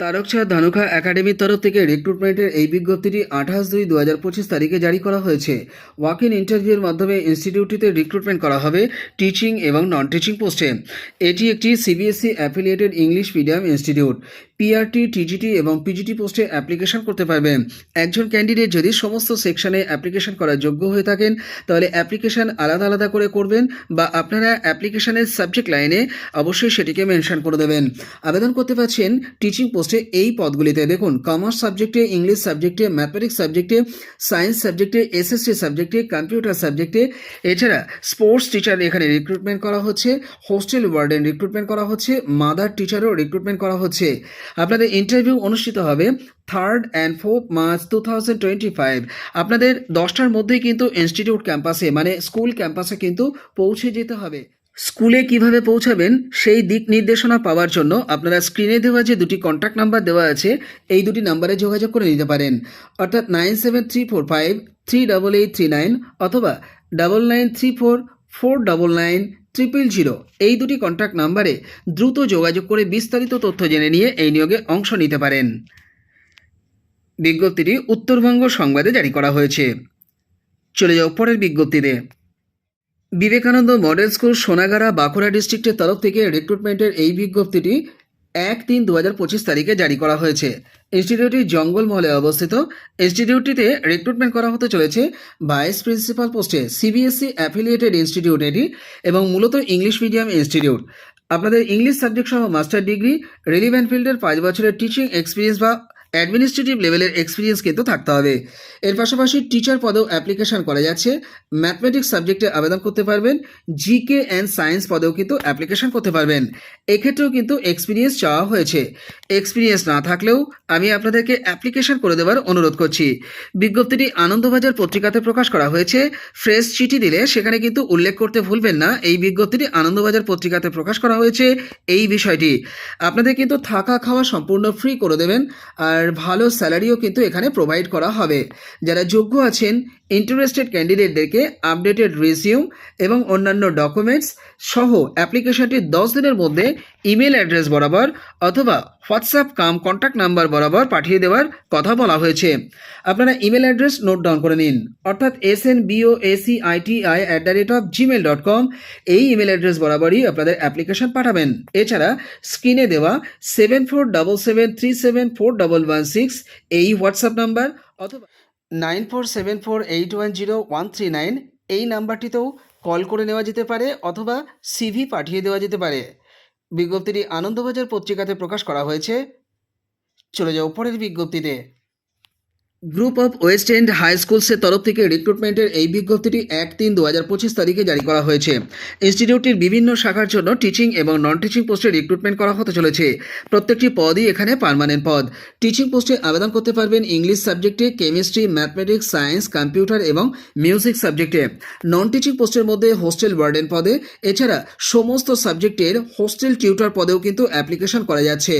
তারকচা ধানুখা একাডেমির তরফ থেকে রিক্রুটমেন্টের এই বিজ্ঞপ্তিটি আঠাশ দুই দু হাজার পঁচিশ তারিখে জারি করা হয়েছে। ওয়াক ইন ইন্টারভিউর মাধ্যমে ইনস্টিটিউটটিতে রিক্রুটমেন্ট করা হবে টিচিং এবং নন টিচিং পোস্টে এটি একটি CBSE affiliated English medium institute PRT TGT এবং পিজিটি পোস্টে অ্যাপ্লিকেশন করতে পারবেন একজন ক্যান্ডিডেট যদি সমস্ত সেকশনে অ্যাপ্লিকেশন করার যোগ্য হয়ে থাকেন, তাহলে অ্যাপ্লিকেশন আলাদা আলাদা করে করবেন বা আপনারা অ্যাপ্লিকেশনের সাবজেক্ট লাইনে অবশ্যই সেটিকে মেনশন করে দেবেন। আবেদন করতে পারছেন টিচিং পোস্টে এই পদগুলিতে। দেখুন কমার্স সাবজেক্টে ইংলিশ সাবজেক্টে ম্যাথমেটিক্স সাবজেক্টে সায়েন্স সাবজেক্টে এসএসসি সাবজেক্টে কম্পিউটার সাবজেক্টে এছাড়া স্পোর্টস টিচার এখানে রিক্রুটমেন্ট করা হচ্ছে হোস্টেল ওয়ার্ডেন রিক্রুটমেন্ট করা হচ্ছে মাদার টিচারও রিক্রুটমেন্ট করা হচ্ছে। আপনাদের ইন্টারভিউ অনুষ্ঠিত হবে third and fourth March two thousand twenty five আপনাদের দশটার মধ্যেই কিন্তু ইনস্টিটিউট ক্যাম্পাসে মানে স্কুল ক্যাম্পাসে কিন্তু পৌঁছে যেতে হবে। স্কুলে কীভাবে পৌঁছাবেন, সেই দিক নির্দেশনা পাওয়ার জন্য আপনারা স্ক্রিনে দেওয়া যে দুটি কন্ট্যাক্ট নাম্বার দেওয়া আছে, এই দুটি নাম্বারে যোগাযোগ করে নিতে পারেন। অর্থাৎ nine seven three four five three double eight three nine অথবা double nine three four four double nine triple zero. এই দুটি কন্ট্যাক্ট নাম্বারে দ্রুত যোগাযোগ করে বিস্তারিত তথ্য জেনে নিয়ে এই নিয়োগে অংশ নিতে পারেন। বিজ্ঞপ্তিটি উত্তরবঙ্গ সংবাদে জারি করা হয়েছে। চলে যাও পরের বিজ্ঞপ্তিতে। বিবেকানন্দ মডেল স্কুল সোনাগাড়া বাঁকুড়া ডিস্ট্রিক্টের তরফ থেকে রিক্রুটমেন্টের এই বিজ্ঞপ্তিটি এক তিন দু পঁচিশ তারিখে জারি করা হয়েছে। ইনস্টিটিউটটি জঙ্গলমহলে অবস্থিত। ইনস্টিটিউটটিতে রিক্রুটমেন্ট করা হতে চলেছে ভাইস প্রিন্সিপাল পোস্টে সিবিএসসি অ্যাফিলিয়েটেড ইনস্টিটিউট এটি এবং মূলত ইংলিশ মিডিয়াম ইনস্টিটিউট আপনাদের ইংলিশ সাবজেক্ট সহ মাস্টার ডিগ্রি রিলিভেন্ট ফিল্ডের পাঁচ বছরের টিচিং এক্সপিরিয়েন্স বা অ্যাডমিনিস্ট্রেটিভ লেভেলের এক্সপিরিয়েন্স কিন্তু থাকতে হবে। এর পাশাপাশি টিচার পদেও অ্যাপ্লিকেশন করা যাচ্ছে। ম্যাথমেটিক্স সাবজেক্টে আবেদন করতে পারবেন। জিকে অ্যান্ড সায়েন্স পদেও কিন্তু অ্যাপ্লিকেশন করতে পারবেন। এক্ষেত্রেও কিন্তু এক্সপিরিয়েন্স চাওয়া হয়েছে। এক্সপিরিয়েন্স না থাকলেও আমি আপনাদেরকে অ্যাপ্লিকেশন করে দেওয়ার অনুরোধ করছি। বিজ্ঞপ্তিটি আনন্দবাজার পত্রিকাতে প্রকাশ করা হয়েছে। ফ্রেশ চিঠি দিলে সেখানে কিন্তু উল্লেখ করতে ভুলবেন না। এই বিজ্ঞপ্তিটি আনন্দবাজার পত্রিকাতে প্রকাশ করা হয়েছে। এই বিষয়টি। আপনাদের কিন্তু থাকা খাওয়া সম্পূর্ণ ফ্রি করে দেবেন। আর ভালো স্যালারিও কিন্তু এখানে প্রোভাইড করা হবে। যারা যোগ্য আছেন ইন্টারেস্টেড ক্যান্ডিডেটদেরকে আপডেটেড রেজিউম এবং অন্যান্য ডকুমেন্টস সহ অ্যাপ্লিকেশনটি দশ দিনের মধ্যে ইমেল অ্যাড্রেস বরাবর অথবা হোয়াটসঅ্যাপ কাম কন্ট্যাক্ট নাম্বার বরাবর পাঠিয়ে দেওয়ার কথা বলা হয়েছে। আপনারা ইমেল অ্যাড্রেস নোট ডাউন করে নিন। অর্থাৎ S N BO AC ITI at the rate of Gmail dot com এই ইমেল অ্যাড্রেস বরাবরই আপনাদের অ্যাপ্লিকেশন পাঠাবেন। এছাড়া স্ক্রিনে দেওয়া seven four double seven three seven four double one six এই হোয়াটসঅ্যাপ নাম্বার অথবা nine four seven four eight one zero one three nine এই নাম্বারটিতেও কল করে নেওয়া যেতে পারে অথবা সিভি পাঠিয়ে দেওয়া যেতে পারে। বিজ্ঞপ্তিটি আনন্দবাজার পত্রিকাতে প্রকাশ করা হয়েছে। চলে যাও পরের বিজ্ঞপ্তিতে। Group of West End high স্কুলসের তরফ থেকে রিক্রুটমেন্টের এই বিজ্ঞপ্তিটি এক তিন দু হাজার পঁচিশ তারিখে জারি করা হয়েছে। ইনস্টিটিউটটির বিভিন্ন শাখার জন্য টিচিং এবং নন টিচিং পোস্টে রিক্রুটমেন্ট করা হতে চলেছে। প্রত্যেকটি পদই এখানে পার্মানেন্ট পদ। টিচিং পোস্টে আবেদন করতে পারবেন ইংলিশ সাবজেক্টে, কেমিস্ট্রি, ম্যাথমেটিক্স, সায়েন্স, কম্পিউটার এবং মিউজিক সাবজেক্টে। নন টিচিং পোস্টের মধ্যে হোস্টেল ওয়ার্ডেন পদে, এছাড়া সমস্ত সাবজেক্টের হোস্টেল টিউটার পদেও কিন্তু অ্যাপ্লিকেশন করা যাচ্ছে।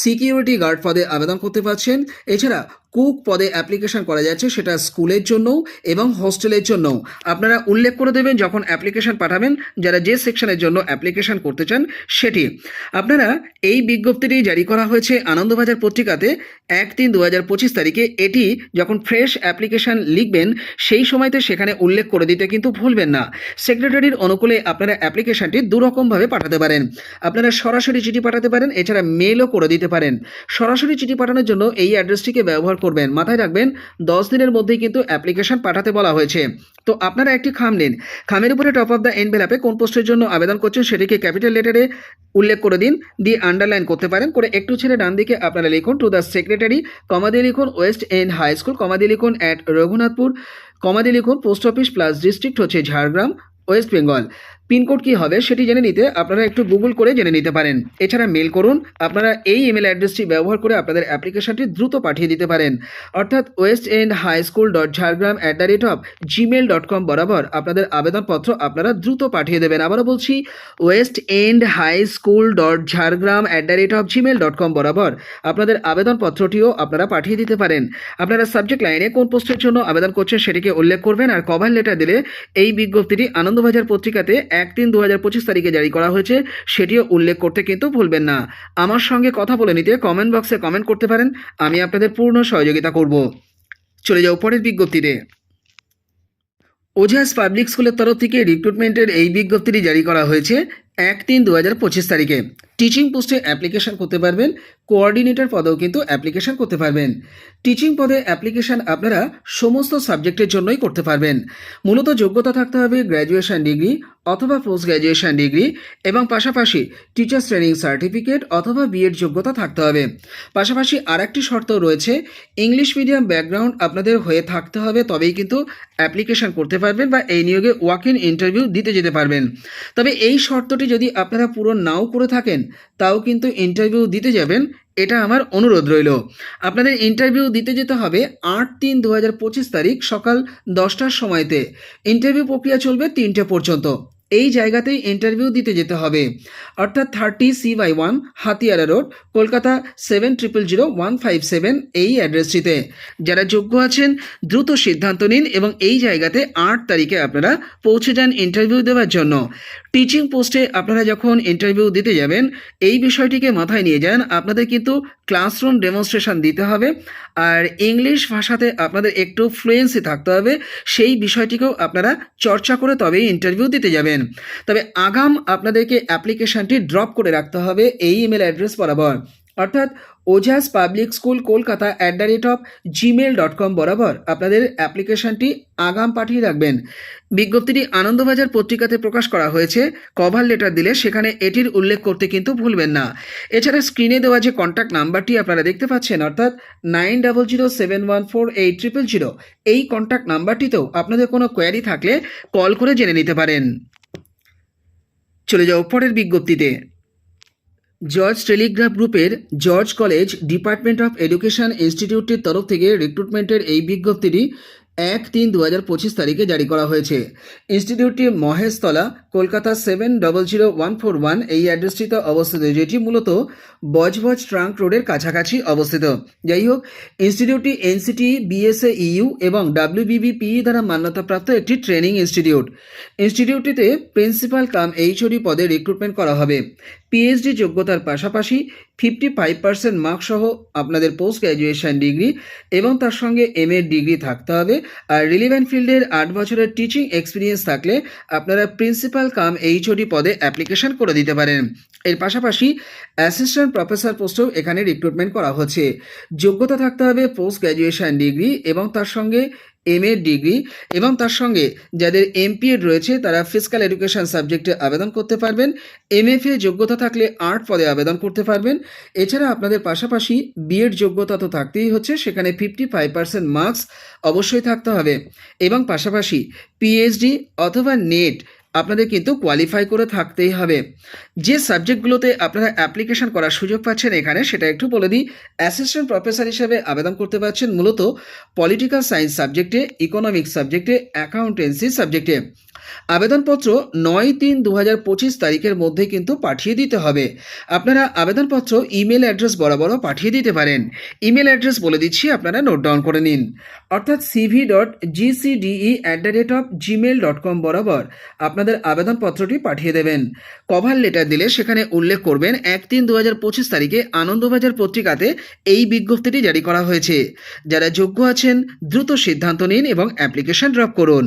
সিকিউরিটি গার্ড পদে আবেদন করতে পারছেন, এছাড়া কুক পদে অ্যাপ্লিকেশন করা যাচ্ছে, সেটা স্কুলের জন্যও এবং হোস্টেলের জন্যও। আপনারা উল্লেখ করে দেবেন যখন অ্যাপ্লিকেশন পাঠাবেন, যারা যে সেকশনের জন্য অ্যাপ্লিকেশন করতে চান, সেটি। আপনারা এই বিজ্ঞপ্তিটি জারি করা হয়েছে আনন্দবাজার পত্রিকাতে, এক তিন দু হাজার পঁচিশ তারিখে। এটি যখন ফ্রেশ অ্যাপ্লিকেশন লিখবেন, সেই সময়তে সেখানে উল্লেখ করে দিতে কিন্তু ভুলবেন না। সেক্রেটারির অনুকূলে আপনারা অ্যাপ্লিকেশনটি দুরকমভাবে পাঠাতে পারেন। আপনারা সরাসরি চিঠি পাঠাতে পারেন, এছাড়া মেলও করে দিতে পারেন। সরাসরি চিঠি পাঠানোর জন্য এই অ্যাড্রেসটিকে ব্যবহার করবেন। মাথায় রাখবেন, দশ দিনের মধ্যেই কিন্তু অ্যাপ্লিকেশন পাঠাতে বলা হয়েছে। তো আপনারা একটি খাম নিন। খামের উপরে টপ অফ দ্য এনভেলাপে কোন পোস্টের জন্য আবেদন করছেন সেটিকে ক্যাপিটাল লেটারে উল্লেখ করে দিন, দিয়ে আন্ডারলাইন করতে পারেন। করে একটু ছেড়ে ডান দিকে আপনারা লিখুন টু দ্য সেক্রেটারি কমাদি লিখুন ওয়েস্ট এন্ড হাই স্কুল কমাদি লিখুন অ্যাট রঘুনাথপুর কমাদি লিখুন পোস্ট অফিস প্লাস ডিস্ট্রিক্ট হচ্ছে ঝাড়গ্রাম ওয়েস্ট বেঙ্গল পিনকোড কী হবে সেটি জেনে নিতে আপনারা একটু গুগল করে জেনে নিতে পারেন। এছাড়া মেল করুন, আপনারা এই ইমেল অ্যাড্রেসটি ব্যবহার করে আপনাদের অ্যাপ্লিকেশনটি দ্রুত পাঠিয়ে দিতে পারেন। অর্থাৎ West End high school dot Jhargram at the rate of Gmail dot com বরাবর আপনাদের আবেদনপত্র আপনারা দ্রুত পাঠিয়ে দেবেন। আবারও বলছি, West End high school dot Jhargram at the rate of Gmail dot com বরাবর আপনাদের আবেদনপত্রটিও আপনারা পাঠিয়ে দিতে পারেন। আপনারা সাবজেক্ট লাইনে কোন পোস্টের জন্য আবেদন করছেন সেটিকে উল্লেখ করবেন আর কভার লেটার দিলে এই বিজ্ঞপ্তিটি আনন্দবাজার পত্রিকাতে এক তিন দু পঁচিশ তারিখে জারি করা হয়েছে, সেটিও উল্লেখ করতে কিন্তু ভুলবেন না। আমার সঙ্গে কথা বলে নিতে কমেন্ট বক্সে কমেন্ট করতে পারেন, আমি আপনাদের পূর্ণ সহযোগিতা করব। চলে যাও পরের বিজ্ঞপ্তিতে। ওঝাস পাবলিক স্কুলের তরফ থেকে রিক্রুটমেন্টের এই বিজ্ঞপ্তিটি জারি করা হয়েছে এক তিন দু তারিখে। টিচিং পোস্টে অ্যাপ্লিকেশন করতে পারবেন কোঅর্ডিনেটর পদেও কিন্তু অ্যাপ্লিকেশন করতে পারবেন। টিচিং পদে অ্যাপ্লিকেশন আপনারা সমস্ত সাবজেক্টের জন্যই করতে পারবেন। মূলত যোগ্যতা থাকতে হবে গ্র্যাজুয়েশন ডিগ্রি অথবা পোস্ট গ্র্যাজুয়েশন ডিগ্রি এবং পাশাপাশি টিচার্স ট্রেনিং সার্টিফিকেট অথবা বিএড যোগ্যতা থাকতে হবে। পাশাপাশি আরেকটি শর্ত রয়েছে ইংলিশ মিডিয়াম ব্যাকগ্রাউন্ড আপনাদের হয়ে থাকতে হবে, তবেই কিন্তু অ্যাপ্লিকেশন করতে পারবেন বা এই নিয়োগে ওয়াক ইন ইন্টারভিউ দিতে যেতে পারবেন। তবে এই শর্তটি যদি আপনারা পূরণ নাও করে থাকেন, তাও কিন্তু ইন্টারভিউ দিতে যাবেন এটা আমার অনুরোধ রইল। আপনাদের ইন্টারভিউ দিতে যেতে হবে আট তিন দু তারিখ সকাল দশটার সময়তে। ইন্টারভিউ প্রক্রিয়া চলবে তিনটে পর্যন্ত। এই জায়গাতেই ইন্টারভিউ দিতে যেতে হবে। অর্থাৎ thirty C by one Hatiara road Kolkata seven triple zero one five seven এই অ্যাড্রেসটিতে যারা যোগ্য আছেন, দ্রুত সিদ্ধান্ত নিন এবং এই জায়গাতে আট তারিখে আপনারা পৌঁছে যান ইন্টারভিউ দেওয়ার জন্য। টিচিং পোস্টে আপনারা যখন ইন্টারভিউ দিতে যাবেন, এই বিষয়টিকে মাথায় নিয়ে যান। আপনাদের কিন্তু ক্লাসরুম ডেমনস্ট্রেশন দিতে হবে। আর ইংলিশ ভাষাতে আপনাদের একটু ফ্লুয়েন্সি থাকতে হবে। সেই বিষয়টিকেও আপনারা চর্চা করে তবেই ইন্টারভিউ দিতে যাবেন। তবে আগাম আপনাদেরকে অ্যাপ্লিকেশনটি ড্রপ করে রাখতে হবে এই ইমেল অ্যাড্রেস বরাবর। অর্থাৎ Ojas public school Kolkata at the rate of Gmail dot com বরাবর আপনাদের অ্যাপ্লিকেশনটি আগাম পাঠিয়ে রাখবেন। বিজ্ঞপ্তিটি আনন্দবাজার পত্রিকাতে প্রকাশ করা হয়েছে। কভার লেটার দিলে সেখানে এটির উল্লেখ করতে কিন্তু ভুলবেন না। এছাড়া স্ক্রিনে দেওয়া যে কন্ট্যাক্ট নাম্বারটি আপনারা দেখতে পাচ্ছেন, অর্থাৎ nine double zero seven one four eight triple zero এই কন্ট্যাক্ট নাম্বারটিতেও আপনাদের কোনো কোয়ারি থাকলে কল করে জেনে নিতে পারেন। চলে যাও পরের বিজ্ঞপ্তিতে। জর্জ টেলিগ্রাফ গ্রুপের George college department of education ইনস্টিটিউটের তরফ থেকে রিক্রুটমেন্টের এই বিজ্ঞপ্তিটি এক তিন দু হাজার পঁচিশ তারিখে জারি করা হয়েছে। ইনস্টিটিউটটি Maheshtala, Kolkata seven double zero one four one এই অ্যাড্রেসটিতে অবস্থিত, যেটি মূলত বজবজ ট্রাঙ্ক রোডের কাছাকাছি অবস্থিত। যাই হোক, ইনস্টিটিউটটি এনসিটি, বিএসএ ইউ এবং ডাব্লিউবিবিপিই দ্বারা মান্যতাপ্রাপ্ত একটি ট্রেনিং ইনস্টিটিউট। ইনস্টিটিউটটিতে প্রিন্সিপাল কাম এইচওডি পদে রিক্রুটমেন্ট করা হবে। পিএইচডি যোগ্যতার পাশাপাশি ফিফটি ফাইভ পার্সেন্ট মার্কসহ আপনাদের পোস্ট গ্র্যাজুয়েশন ডিগ্রি এবং তার সঙ্গে এম ডিগ্রি থাকতে হবে। আর রিলিভেন্ট ফিল্ডের আট বছরের টিচিং এক্সপিরিয়েন্স থাকলে আপনারা প্রিন্সিপাল কাম এইচওডি পদে অ্যাপ্লিকেশন করে দিতে পারেন। এর পাশাপাশি অ্যাসিস্ট্যান্ট প্রফেসর পোস্টেও এখানে রিক্রুটমেন্ট করা হচ্ছে। যোগ্যতা থাকতে হবে পোস্ট গ্র্যাজুয়েশন ডিগ্রি এবং তার সঙ্গে এম ডিগ্রি এবং তার সঙ্গে যাদের এমপিএড রয়েছে তারা ফিজিক্যাল এডুকেশন সাবজেক্টে আবেদন করতে পারবেন। এমএফএ যোগ্যতা থাকলে আর্ট পদে আবেদন করতে পারবেন। এছাড়া আপনাদের পাশাপাশি বিএড যোগ্যতা তো থাকতেই হচ্ছে, সেখানে ফিফটি ফাইভ পার্সেন্ট মার্কস অবশ্যই থাকতে হবে। এবং পাশাপাশি পিএইচডি অথবা নেট আপনাদের কিন্তু কোয়ালিফাই করে থাকতেই হবে। যে সাবজেক্টগুলোতে আপনারা অ্যাপ্লিকেশন করার সুযোগ পাচ্ছেন এখানে, সেটা একটু বলে দিই। অ্যাসিস্ট্যান্ট প্রফেসর হিসেবে আবেদন করতে পারছেন মূলত পলিটিক্যাল সায়েন্স সাবজেক্টে ইকোনমিক্স সাবজেক্টে অ্যাকাউন্টেন্সি সাবজেক্টে আবেদনপত্র নয় তিন দু হাজার পঁচিশ তারিখের মধ্যে কিন্তু পাঠিয়ে দিতে হবে। আপনারা আবেদনপত্র ইমেল অ্যাড্রেস বরাবরও পাঠিয়ে দিতে পারেন। ইমেল অ্যাড্রেস বলে দিচ্ছি, আপনারা নোট ডাউন করে নিন। অর্থাৎ CV dot GCDE at the rate of Gmail dot com বরাবর আপনাদের আবেদনপত্রটি পাঠিয়ে দেবেন। কভার লেটার দিলে সেখানে উল্লেখ করবেন, এক তিন দু হাজার পঁচিশ তারিখে আনন্দবাজার পত্রিকাতে এই বিজ্ঞপ্তিটি জারি করা হয়েছে। যারা যোগ্য আছেন, দ্রুত সিদ্ধান্ত নিন এবং অ্যাপ্লিকেশন ড্রপ করুন।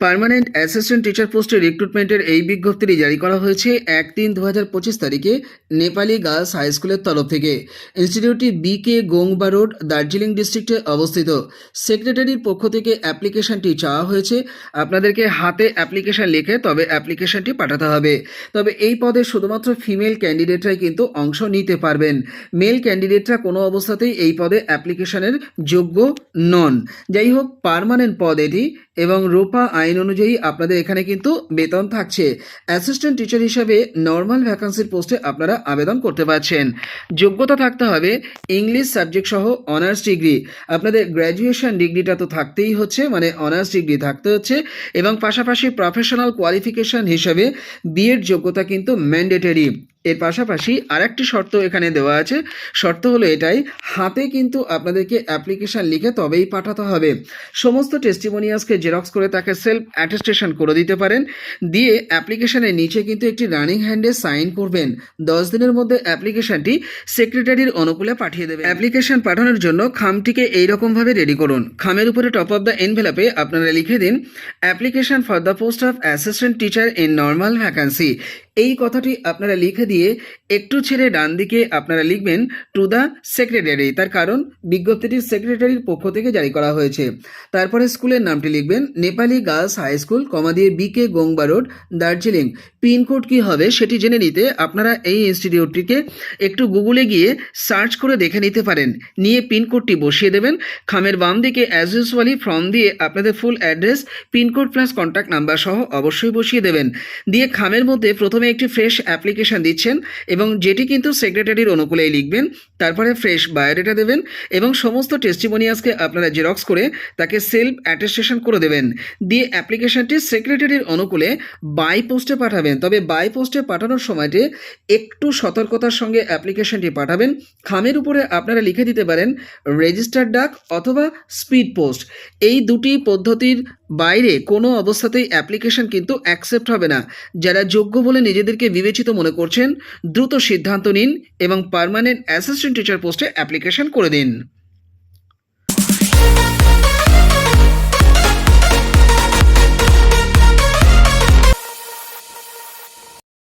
পার্মানেন্ট অ্যাসিস্ট্যান্ট টিচার পোস্টে রিক্রুটমেন্টের এই বিজ্ঞপ্তিটি জারি করা হয়েছে এক তিন দু হাজার পঁচিশ তারিখে নেপালি গার্লস হাই স্কুলের তরফ থেকে। ইনস্টিটিউটটি বিকে গোংবা রোড দার্জিলিং ডিস্ট্রিক্টে অবস্থিত। সেক্রেটারির পক্ষ থেকে অ্যাপ্লিকেশনটি চাওয়া হয়েছে। আপনাদেরকে হাতে অ্যাপ্লিকেশন লিখে তবে অ্যাপ্লিকেশনটি পাঠাতে হবে। তবে এই পদে শুধুমাত্র ফিমেল ক্যান্ডিডেটরাই কিন্তু অংশ নিতে পারবেন। মেল ক্যান্ডিডেটরা কোনো অবস্থাতেই এই পদে অ্যাপ্লিকেশনের যোগ্য নন। যাই হোক পার্মানেন্ট পদ এটি এবং রূপা আইন অনুযায়ী আপনাদের এখানে কিন্তু বেতন থাকছে। অ্যাসিস্ট্যান্ট টিচার হিসাবে নর্মাল ভ্যাকান্সির পোস্টে আপনারা আবেদন করতে পারছেন। যোগ্যতা থাকতে হবে ইংলিশ সাবজেক্ট সহ অনার্স ডিগ্রি আপনাদের গ্র্যাজুয়েশন ডিগ্রিটা তো থাকতেই হচ্ছে মানে অনার্স ডিগ্রি থাকতে হচ্ছে এবং পাশাপাশি প্রফেশনাল কোয়ালিফিকেশন হিসাবে বিএড যোগ্যতা কিন্তু ম্যান্ডেটরি এর পাশাপাশি আরেকটি শর্ত এখানে দেওয়া আছে। শর্ত হলো এটাই, হাতে কিন্তু আপনাদেরকে অ্যাপ্লিকেশান লিখে তবেই পাঠাতে হবে। সমস্ত টেস্টিমোনিয়াসকে জেরক্স করে তাকে সেলফ অ্যাটেস্টেশন করে দিতে পারেন। দিয়ে অ্যাপ্লিকেশানের নিচে কিন্তু একটি রানিং হ্যান্ডে সাইন করবেন। দশ দিনের মধ্যে অ্যাপ্লিকেশানটি সেক্রেটারির অনুকূলে পাঠিয়ে দেবেন। অ্যাপ্লিকেশন পাঠানোর জন্য খামটিকে এইরকমভাবে রেডি করুন। খামের উপরে টপ অফ দ্য এনভেলাপে আপনারা লিখে দিন application for the post of assistant teacher in normal vacancy এই কথাটি আপনারা লিখে দিয়ে একটু ছেড়ে ডান দিকে আপনারা লিখবেন টু দ্য সেক্রেটারি তার কারণ বিজ্ঞপ্তিটির সেক্রেটারির পক্ষ থেকে জারি করা হয়েছে। তারপরে স্কুলের নামটি লিখবেন, Nepali girls high school, comma দিয়ে BK Gongba road, Darjeeling. Pincode কী হবে সেটি জেনে নিতে আপনারা এই ইনস্টিটিউটটিকে একটু গুগলে গিয়ে সার্চ করে দেখে নিতে পারেন। নিয়ে পিনকোডটি বসিয়ে দেবেন। খামের বাম দিকে অ্যাজ ইউজুয়ালি ফর্ম দিয়ে আপনাদের full address pincode plus contact number সহ অবশ্যই বসিয়ে দেবেন। দিয়ে খামের মধ্যে প্রথমে একটি ফ্রেশ অ্যাপ্লিকেশন দিচ্ছেন এবং যেটি কিন্তু সেক্রেটারির অনুকূলেই লিখবেন, তারপরে ফ্রেশ বায়োডেটা দেবেন এবং সমস্ত টেস্টিমোনিয়াসকে আপনারা জেরক্স করে তাকে সেলফ অ্যাটেস্টেশন করে দেবেন। দিয়ে অ্যাপ্লিকেশনটি সেক্রেটারির অনুকূলে বাই পোস্টে পাঠাবেন। তবে বাই পোস্টে পাঠানোর সময়তে একটু সতর্কতার সঙ্গে অ্যাপ্লিকেশনটি পাঠাবেন। খামের উপরে আপনারা লিখে দিতে পারেন রেজিস্টার ডাক অথবা স্পিড পোস্ট এই দুটি পদ্ধতির বাইরে কোনো অবস্থাতেই অ্যাপ্লিকেশন কিন্তু অ্যাকসেপ্ট হবে না। যারা যোগ্য বলে নিজেদেরকে বিবেচিত মনে করছেন, দ্রুত সিদ্ধান্ত নিন এবং পারমানেন্ট অ্যাসিস্ট্যান্ট টিচার পোস্টে অ্যাপ্লিকেশন করে দিন।